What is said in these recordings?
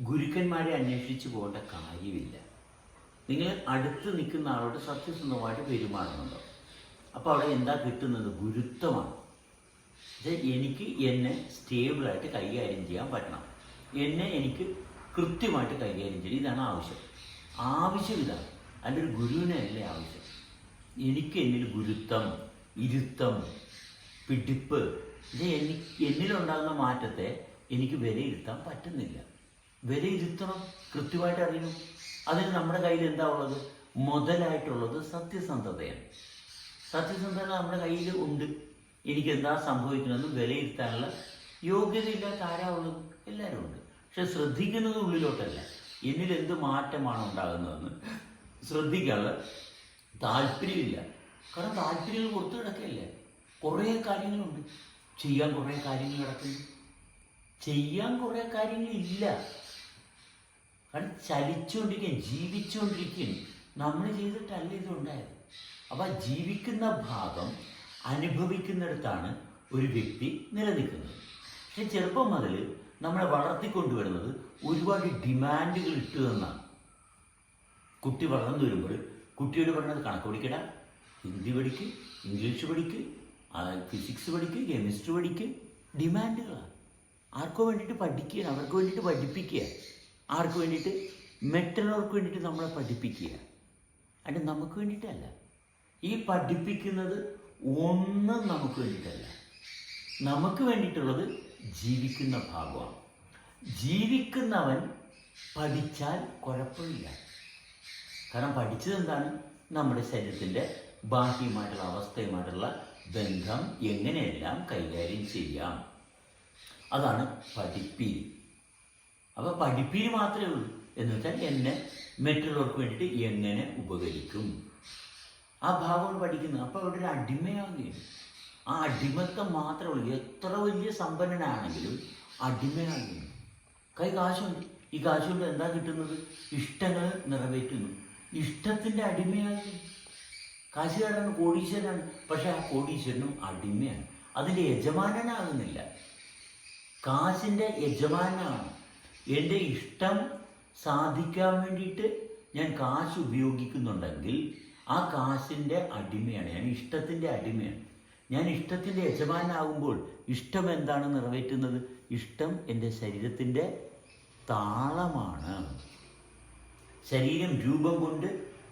ഗുരുക്കന്മാരെ അന്വേഷിച്ച് പോകേണ്ട കാര്യമില്ല. നിങ്ങൾ അടുത്ത് നിൽക്കുന്ന ആളോട് സത്യസന്ധമായിട്ട് പെരുമാറുന്നുണ്ടോ? അപ്പോൾ അവിടെ എന്താ കിട്ടുന്നത്? ഗുരുത്വമാണ്. എനിക്ക് എന്നെ സ്റ്റേബിളായിട്ട് കൈകാര്യം ചെയ്യാൻ പറ്റണം. എന്നെ എനിക്ക് കൃത്യമായിട്ട് കൈകാര്യം ചെയ്യണം. ഇതാണ് ആവശ്യം. ആവശ്യം ഇതാണ് അതിന്റെ ഒരു ഗുരുവിനെ അല്ലേ ആവശ്യം? എനിക്ക് എന്നിൽ ഗുരുത്വം ഇരുത്തം പിടിപ്പ്. ഇത് എനിക്ക് എന്നിലുണ്ടാകുന്ന മാറ്റത്തെ എനിക്ക് വിലയിരുത്താൻ പറ്റുന്നില്ല. വിലയിരുത്തണം കൃത്യമായിട്ട് അറിയണം. അതിന് നമ്മുടെ കയ്യിൽ എന്താ ഉള്ളത്? മുതലായിട്ടുള്ളത് സത്യസന്ധതയാണ്. സത്യസന്ധത നമ്മുടെ കയ്യിൽ ഉണ്ട്. എനിക്ക് എന്താ സംഭവിക്കണമെന്ന് വിലയിരുത്താനുള്ള യോഗ്യതയില്ലാത്ത ആരാ ഉള്ളത്? എല്ലാവരും ഉണ്ട്. പക്ഷെ ശ്രദ്ധിക്കുന്നത് ഉള്ളിലോട്ടല്ല. എന്നിൽ എന്ത് മാറ്റമാണ് ഉണ്ടാകുന്നതെന്ന് ശ്രദ്ധിക്കാനുള്ള താല്പര്യമില്ല. കാരണം താല്പര്യങ്ങൾ കൊടുത്തു കിടക്കല്ലേ കുറേ കാര്യങ്ങളുണ്ട്. ചെയ്യാൻ കുറേ കാര്യങ്ങൾ കിടക്കുന്നു ചെയ്യാൻ കുറേ കാര്യങ്ങളില്ല. കാരണം ചലിച്ചുകൊണ്ടിരിക്കുകയും ജീവിച്ചുകൊണ്ടിരിക്കുകയും നമ്മൾ ചെയ്തിട്ടല്ല ഇതുണ്ടായത്. അപ്പോൾ ജീവിക്കുന്ന ഭാഗം അനുഭവിക്കുന്നിടത്താണ് ഒരു വ്യക്തി നിലനിൽക്കുന്നത്. പക്ഷെ ചെറുപ്പം മുതൽ നമ്മളെ വളർത്തിക്കൊണ്ടുവരുന്നത് ഒരുപാട് ഡിമാൻഡുകൾ ഇട്ടു തന്നാണ് കുട്ടി വളർന്നു വരുമ്പോൾ കുട്ടിയോട് പറഞ്ഞത് കണക്ക് പഠിക്കട. ഹിന്ദി പഠിക്ക് ഇംഗ്ലീഷ് പഠിക്ക് ഫിസിക്സ് പഠിക്ക് കെമിസ്ട്രി പഠിക്ക്. ഡിമാൻഡുകളാണ് ആർക്കോ വേണ്ടിയിട്ട് പഠിക്കുക അവർക്ക് വേണ്ടിയിട്ട് പഠിപ്പിക്കുക ആർക്ക് വേണ്ടിയിട്ട്? മറ്റുള്ളവർക്ക് വേണ്ടിയിട്ട് നമ്മളെ പഠിപ്പിക്കുക അത് നമുക്ക് വേണ്ടിയിട്ടല്ല. ഈ പഠിപ്പിക്കുന്നത് ഒന്നും നമുക്ക് വേണ്ടിയിട്ടല്ല. നമുക്ക് വേണ്ടിയിട്ടുള്ളത് ജീവിക്കുന്ന ഭാഗമാണ്. ജീവിക്കുന്നവൻ പഠിച്ചാൽ കുഴപ്പമില്ല. കാരണം പഠിച്ചത് എന്താണ്? നമ്മുടെ ശരീരത്തിന്റെ ബാഹ്യമായിട്ടുള്ള അവസ്ഥയുമായിട്ടുള്ള ബന്ധം എങ്ങനെയെല്ലാം കൈകാര്യം ചെയ്യാം. അതാണ് പഠിപ്പീര് അപ്പോൾ പഠിപ്പിന് മാത്രമേ ഉള്ളൂ. എന്ന് വെച്ചാൽ എന്നെ മറ്റുള്ളവർക്ക് വേണ്ടിയിട്ട് എങ്ങനെ ഉപകരിക്കും? ആ ഭാഗമാണ് പഠിക്കുന്നു. അപ്പോൾ അവിടെ ഒരു അടിമയാകുകയാണ് ആ അടിമത്തം മാത്രമേ ഉള്ളൂ. എത്ര വലിയ സമ്പന്നനാണെങ്കിലും അടിമയാകുകയാണ് കൈ കാശുണ്ട്. ഈ കാശുകൊണ്ട് എന്താ കിട്ടുന്നത്? ഇഷ്ടങ്ങൾ നിറവേറ്റുന്നു. ഇഷ്ടത്തിന്റെ അടിമയാകുന്നു കാശുകാരനാണ് കോടീശ്വരനാണ്. പക്ഷെ ആ കോടീശ്വരനും അടിമയാണ്. അതിന്റെ യജമാനനാകുന്നില്ല. കാശിന്റെ യജമാനാണ് എന്റെ ഇഷ്ടം സാധിക്കാൻ വേണ്ടിയിട്ട് ഞാൻ കാശ് ഉപയോഗിക്കുന്നുണ്ടെങ്കിൽ ആ കാശിന്റെ അടിമയാണ്. ഞാൻ ഇഷ്ടത്തിന്റെ അടിമയാണ്. ഞാൻ ഇഷ്ടത്തിന്റെ യജമാനാകുമ്പോൾ ഇഷ്ടം എന്താണ് നിറവേറ്റുന്നത്? ഇഷ്ടം എന്റെ ശരീരത്തിന്റെ താളമാണ്. ശരീരം രൂപം കൊണ്ട്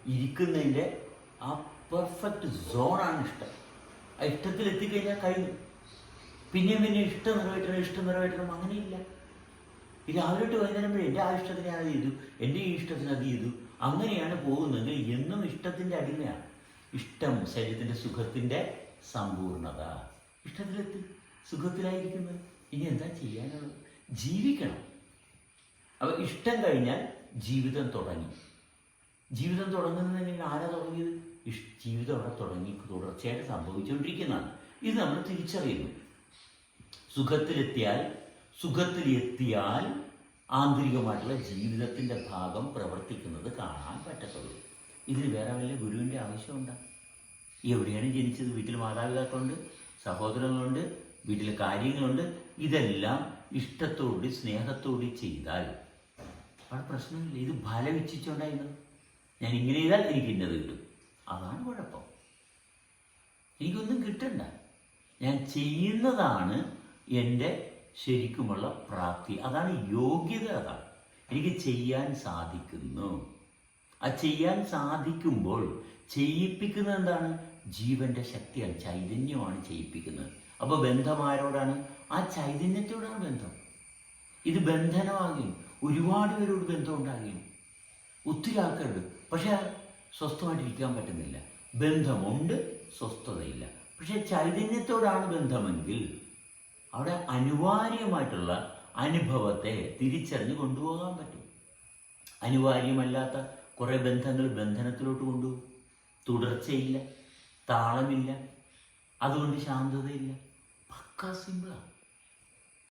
ഇരിക്കുന്നതിന്റെ ആ പെർഫെക്റ്റ് സോണാണ് ഇഷ്ടം. ആ ഇഷ്ടത്തിൽ എത്തിക്കഴിഞ്ഞാൽ കഴിഞ്ഞു. പിന്നെ പിന്നെ ഇഷ്ടം നിറവേറ്റണം ഇഷ്ടം നിറവേറ്റണം അങ്ങനെയില്ല. രാവിലെ തൊട്ട് വൈകുന്നേരം വരെ എന്റെ ആ അത് ചെയ്തു. എന്റെ ഈ ഇഷ്ടത്തിന് അത് ചെയ്തു. അങ്ങനെയാണ് പോകുന്നത് എന്നും ഇഷ്ടത്തിന്റെ അടിമയാണ്. ഇഷ്ടം ശരീരത്തിന്റെ സുഖത്തിന്റെ സമ്പൂർണത. ഇഷ്ടത്തിലെത്തി. സുഖത്തിലായിരിക്കുന്നത്. ഇനി എന്താ ചെയ്യാനുള്ളത്? ജീവിക്കണം. അപ്പം ഇഷ്ടം കഴിഞ്ഞാൽ ജീവിതം തുടങ്ങി. ജീവിതം തുടങ്ങുന്നതിന് ആരാ തുടങ്ങിയത്? ജീവിതം അവിടെ തുടങ്ങി തുടർച്ചയായിട്ട് സംഭവിച്ചുകൊണ്ടിരിക്കുന്നതാണ്. ഇത് നമ്മൾ തിരിച്ചറിയുന്നു. സുഖത്തിലെത്തിയാൽ സുഖത്തിലെത്തിയാൽ ആന്തരികമായിട്ടുള്ള ജീവിതത്തിന്റെ ഭാഗം പ്രവർത്തിക്കുന്നത് കാണാൻ പറ്റത്തുള്ളൂ. ഇതിന് വേറെ വല്ല ഗുരുവിന്റെ ആവശ്യമുണ്ടോ? എവിടെയാണ് ജനിച്ചത്? വീട്ടിൽ മാതാപിതാക്കളുണ്ട് സഹോദരങ്ങളുണ്ട് വീട്ടിൽ കാര്യങ്ങളുണ്ട്. ഇതെല്ലാം ഇഷ്ടത്തോടി സ്നേഹത്തോടി ചെയ്താൽ അവിടെ പ്രശ്നമില്ല. ഇത് ഫലം ഞാൻ ഇങ്ങനെ ചെയ്താൽ എനിക്ക് ഇന്നത് കിട്ടും. അതാണ് കുഴപ്പം. എനിക്കൊന്നും കിട്ടണ്ട. ഞാൻ ചെയ്യുന്നതാണ് എന്റെ ശരിക്കുമുള്ള പ്രാപ്തി. അതാണ് യോഗ്യത അതാണ്. എനിക്ക് ചെയ്യാൻ സാധിക്കുന്നു. ആ ചെയ്യാൻ സാധിക്കുമ്പോൾ ചെയ്യിപ്പിക്കുന്നത് എന്താണ്? ജീവന്റെ ശക്തിയാണ് ചൈതന്യമാണ് ചെയ്യിപ്പിക്കുന്നത്. അപ്പോൾ ബന്ധം ആരോടാണ് ആ ചൈതന്യത്തോടാണ് ബന്ധം. ഇത് ബന്ധനമാകും ഒരുപാട് പേരോട് ബന്ധം ഉണ്ടാകും ഒത്തിരി ആൾക്കാരുണ്ട്. പക്ഷെ സ്വസ്ഥമായിട്ടിരിക്കാൻ പറ്റുന്നില്ല. ബന്ധമുണ്ട് സ്വസ്ഥതയില്ല. പക്ഷെ ചൈതന്യത്തോടാണ് ബന്ധമെങ്കിൽ അവിടെ അനിവാര്യമായിട്ടുള്ള അനുഭവത്തെ തിരിച്ചറിഞ്ഞ് കൊണ്ടുപോകാൻ പറ്റും. അനിവാര്യമല്ലാത്ത കുറേ ബന്ധങ്ങൾ ബന്ധനത്തിലോട്ട് കൊണ്ടുപോകും. തുടർച്ചയില്ല താളമില്ല അതുകൊണ്ട് ശാന്തതയില്ല. പക്കാ സിമ്പിളാണ്